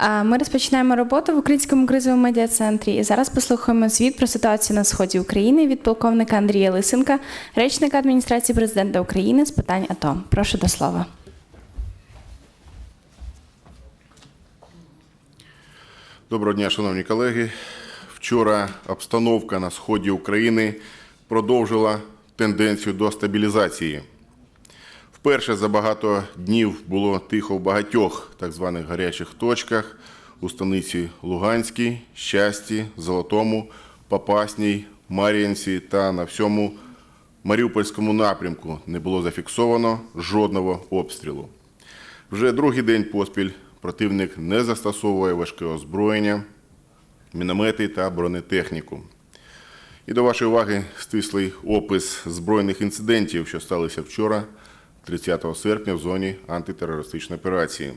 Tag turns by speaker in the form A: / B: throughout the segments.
A: Ми розпочинаємо роботу в Українському кризовому медіа-центрі і зараз послухаємо звіт про ситуацію на сході України від полковника Андрія Лисенка, речника адміністрації президента України з питань АТО. Прошу до слова.
B: Доброго дня, шановні колеги. Вчора обстановка на сході України продовжила тенденцію до стабілізації. Вперше за багато днів було тихо в багатьох так званих гарячих точках у станиці Луганській, Щасті, Золотому, Попасній, Мар'їнці та на всьому Маріупольському напрямку не було зафіксовано жодного обстрілу. Вже другий день поспіль противник не застосовує важке озброєння, міномети та бронетехніку. І до вашої уваги стислий опис збройних інцидентів, що сталися вчора, 30 серпня, в зоні антитерористичної операції.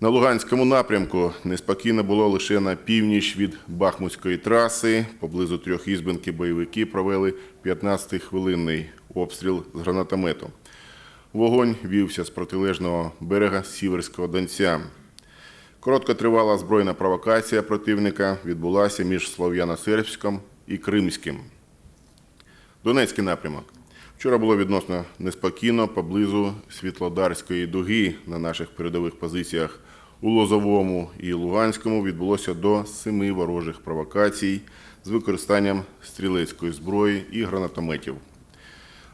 B: На Луганському напрямку неспокійно було лише на північ від Бахмутської траси. Поблизу трьох ізбинки бойовики провели 15-хвилинний обстріл з гранатомету. Вогонь вівся з протилежного берега Сіверського Донця. Короткотривала збройна провокація противника відбулася між Слов'яно-Сербськом і Кримським. Донецький напрямок. Вчора було відносно неспокійно поблизу Світлодарської дуги на наших передових позиціях у Лозовому і Луганському відбулося до семи ворожих провокацій з використанням стрілецької зброї і гранатометів.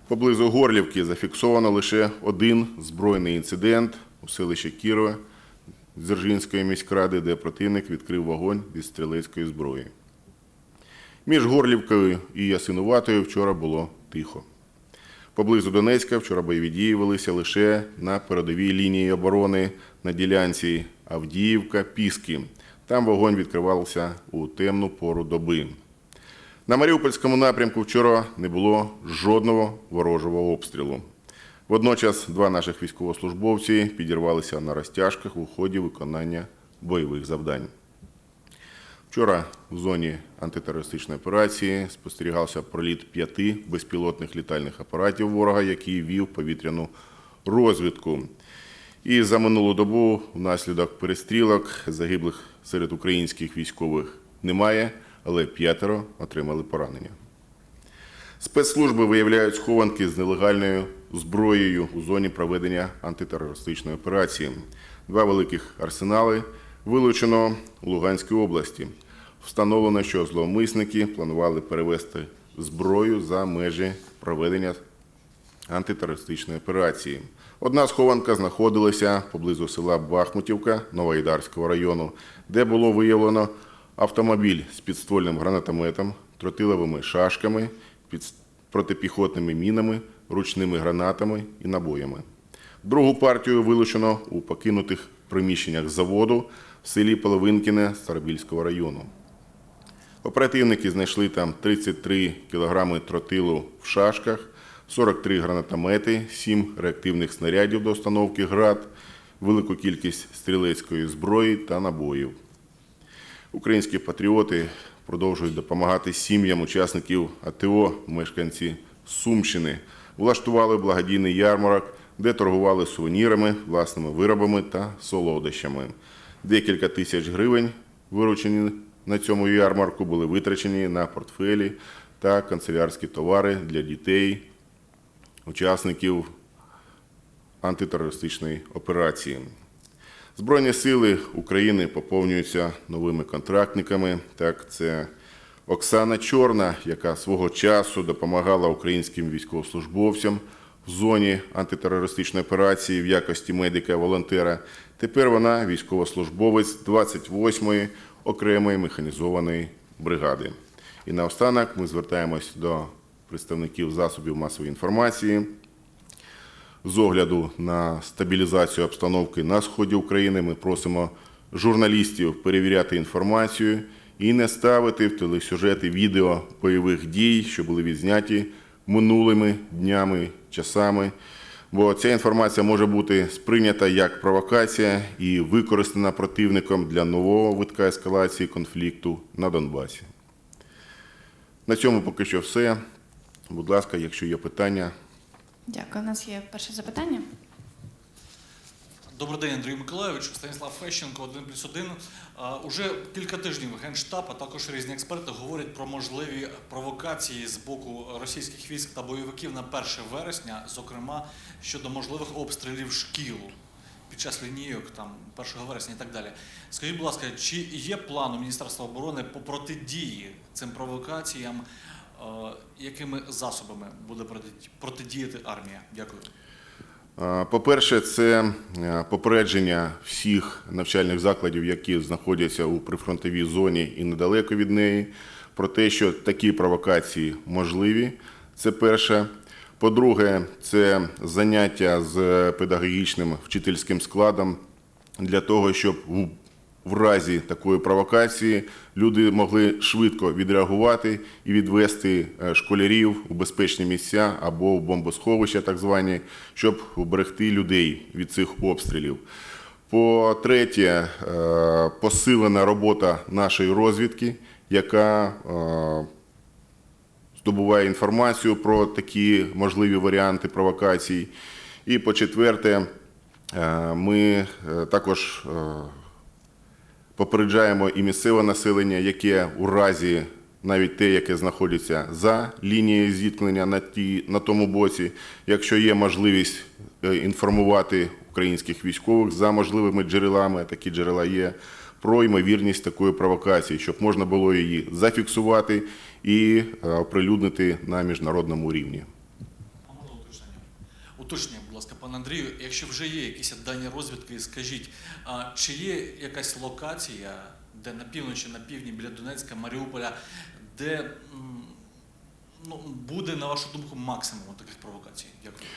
B: Поблизу Горлівки зафіксовано лише один збройний інцидент у селищі Кірове Дзержинської міськради, де противник відкрив вогонь зі стрілецької зброї. Між Горлівкою і Ясинуватою вчора було тихо. Поблизу Донецька вчора бойові дії велися лише на передовій лінії оборони на ділянці Авдіївка-Піски. Там вогонь відкривався у темну пору доби. На Маріупольському напрямку вчора не було жодного ворожого обстрілу. Водночас два наших військовослужбовці підірвалися на розтяжках у ході виконання бойових завдань. Вчора в зоні антитерористичної операції спостерігався проліт п'яти безпілотних літальних апаратів ворога, який вів повітряну розвідку. І за минулу добу внаслідок перестрілок загиблих серед українських військових немає, але п'ятеро отримали поранення. Спецслужби виявляють схованки з нелегальною зброєю у зоні проведення антитерористичної операції. Два великих арсенали вилучено у Луганській області. Встановлено, що зловмисники планували перевести зброю за межі проведення антитерористичної операції. Одна схованка знаходилася поблизу села Бахмутівка Новоайдарського району, де було виявлено автомобіль з підствольним гранатометом, тротиловими шашками, протипіхотними мінами, ручними гранатами і набоями. Другу партію вилучено у покинутих приміщеннях заводу в селі Половинкіне Старобільського району. Оперативники знайшли там 33 кілограми тротилу в шашках, 43 гранатомети, 7 реактивних снарядів до установки ГРАД, велику кількість стрілецької зброї та набоїв. Українські патріоти продовжують допомагати сім'ям учасників АТО, мешканці Сумщини. Влаштували благодійний ярмарок, де торгували сувенірами, власними виробами та солодощами. Декілька тисяч гривень, виручені на цьому ярмарку, були витрачені на портфелі та канцелярські товари для дітей, учасників антитерористичної операції. Збройні сили України поповнюються новими контрактниками. Так, це Оксана Чорна, яка свого часу допомагала українським військовослужбовцям в зоні антитерористичної операції в якості медика-волонтера. Тепер вона військовослужбовець 28-ї окремої механізованої бригади. І наостанок ми звертаємось до представників засобів масової інформації з огляду на стабілізацію обстановки на сході України ми просимо журналістів перевіряти інформацію і не ставити в телесюжети відео бойових дій, що були відзняті минулими днями, часами. Бо ця інформація може бути сприйнята як провокація і використана противником для нового витка ескалації конфлікту на Донбасі. На цьому поки що все. Будь ласка, якщо є питання,
A: Дякую. У нас є перше запитання.
C: Добрий день, Андрій Миколайович, Станіслав Фещенко, 1 плюс 1. Уже кілька тижнів Генштаб, а також різні експерти говорять про можливі провокації з боку російських військ та бойовиків на 1 вересня, зокрема щодо можливих обстрілів шкіл під час лінійок, там 1 вересня і так далі. Скажіть, будь ласка, чи є план у Міністерства оборони по протидії цим провокаціям? Якими засобами буде протиді- протидіяти армія? Дякую.
B: По-перше, це е, попередження всіх навчальних закладів, які знаходяться у прифронтовій зоні і недалеко від неї, про те, що такі провокації можливі. Це перше. По-друге, це заняття з педагогічним вчительським складом для того, щоб в разі такої провокації люди могли швидко відреагувати і відвести е, школярів у безпечні місця або в бомбосховища, так звані, щоб уберегти людей від цих обстрілів. По-третє, е, посилена робота нашої розвідки, яка е, здобуває інформацію про такі можливі варіанти провокацій. І по-четверте, е, ми також попереджаємо і місцеве населення, яке у разі навіть те, яке знаходиться за лінією зіткнення на, ті, на тому боці, якщо є можливість е, інформувати українських військових за можливими джерелами, такі джерела є, про ймовірність такої провокації, щоб можна було її зафіксувати і е, оприлюднити на міжнародному рівні.
C: Уточнення? Будь ласка, пане Андрію, якщо вже є якісь дані розвідки, скажіть, чи є якась локація, де на півночі, на півдні, біля Донецька, Маріуполя, де ну, буде, на вашу думку, максимум таких провокацій? Дякую.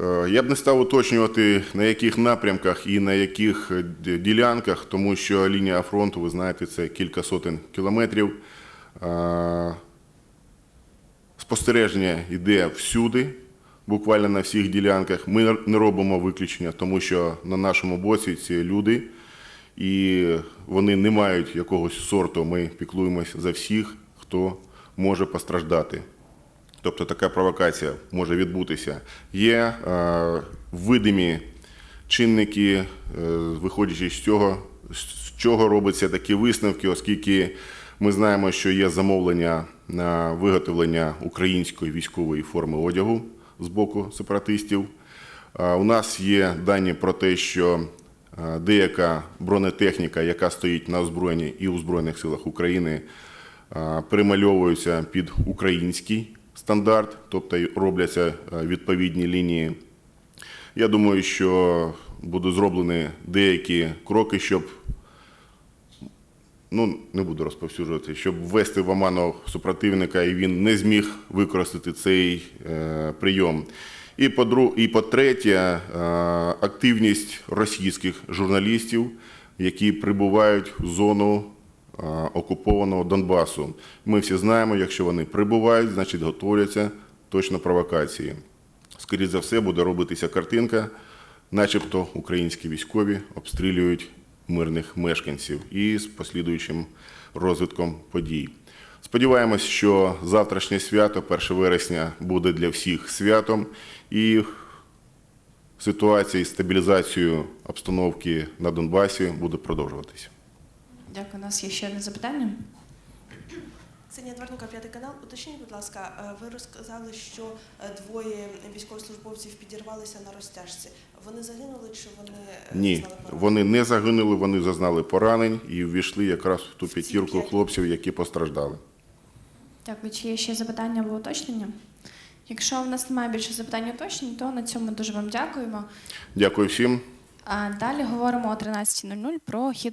B: Е, Я б не став уточнювати, на яких напрямках і на яких е, ділянках, тому що лінія фронту, ви знаєте, це кілька сотень кілометрів. Е, Спостереження йде всюди, буквально на всіх ділянках. Ми не робимо виключення, тому що на нашому боці ці люди, і вони не мають якогось сорту. Ми піклуємось за всіх, хто може постраждати. Тобто така провокація може відбутися. Є е, видимі чинники, е, виходячи з цього, з чого робляться такі висновки, оскільки ми знаємо, що є замовлення на виготовлення української військової форми одягу з боку сепаратистів. У нас є дані про те, що деяка бронетехніка, яка стоїть на озброєнні і у Збройних силах України, перемальовуються під український стандарт, тобто робляться відповідні лінії. Я думаю, що будуть зроблені деякі кроки, щоб ну не буду розповсюджувати, щоб ввести в оману супротивника, і він не зміг використати цей е, прийом. І по і по-третє, е, активність російських журналістів, які прибувають в зону е, окупованого Донбасу. Ми всі знаємо, якщо вони прибувають, значить готуються точно провокації. Скоріше за все, буде робитися картинка, начебто українські військові обстрілюють мирних мешканців і з послідуючим розвитком подій. Сподіваємось, що завтрашнє свято, 1 вересня, буде для всіх святом, і ситуація із стабілізацією обстановки на Донбасі буде продовжуватися.
A: Дякую. У нас є ще одне запитання.
D: Ксенія Дворника, п'ятий канал. Уточніть, будь ласка, е, ви розказали, що е, двоє військовослужбовців підірвалися на розтяжці. Вони загинули чи вони е,
B: Ні,
D: зазнали поранень?
B: вони не загинули, вони зазнали поранень і ввійшли якраз в ту п'ятірку хлопців, які постраждали.
A: Дякую. Чи є ще запитання або уточнення? Якщо в нас немає більше запитань уточнень, то на цьому дуже вам дякуємо.
B: Дякую всім.
A: А далі говоримо о 13.00 про хід